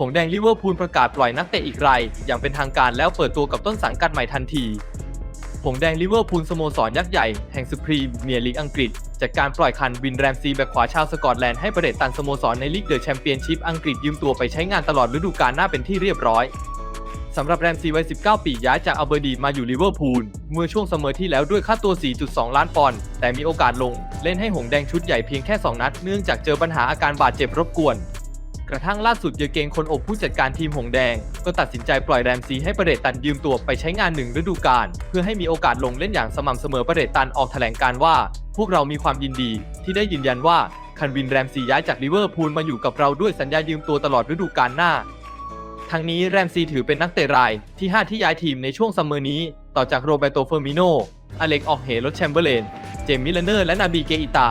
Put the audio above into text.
หงแดงลิเวอร์พูลประกาศปล่อยนักเตะอีกรายอย่างเป็นทางการแล้วเปิดตัวกับต้นสังกัดใหม่ทันทีหงแดงลิเวอร์พูลสโมสรยักษ์ใหญ่แห่งสุพรีเมียร์ลีกอังกฤษจัดการปล่อยคันวินแรมซีแบ็คขวาชาวสกอตแลนด์ให้ประเดตันสโมสรในลีกเดอะแชมเปี้ยนชิพอังกฤษยืมตัวไปใช้งานตลอดฤดูกาลหน้าเป็นที่เรียบร้อยสำหรับแรมซีวัย 19 ปีย้ายจากอัลเบอร์ดีมาอยู่ลิเวอร์พูลเมื่อช่วงเสมอที่แล้วด้วยค่าตัว 4.2 ล้านปอนด์แต่มีโอกาสลง เล่นให้หงแดงชุดใหญ่เพียงแค่ 2 นัด เนื่องจากเจอปัญหาอาการบาดเจ็บรบกวน กระทั่งล่าสุดเยอเกงคนอบผู้จัดการทีมหงแดง ก็ตัดสินใจปล่อยแรมซีให้ประเดตันยืมตัวไปใช้งานหนึ่งฤดูกาลเพื่อให้มีโอกาสลงเล่นอย่างสม่ำเสมอประเดตันออกแถลงการว่า พวกเรามีความยินดีที่ได้ยืนยันว่าคันวินแรมซีย้ายจากลิเวอร์พูลมาอยู่กับเราด้วยสัญญายืมตัวตลอดฤดูกาลหน้าทั้งนี้แรมซีถือเป็นนักเตะรายที่ 5 ที่ย้ายทีมในช่วงซัมเมอร์นี้ ต่อจากโรเบโตเฟอร์มิโน อเล็กออกเฮรถแชมเบอร์เลน เจมมิลเลอร์ และนาบีเกอิตา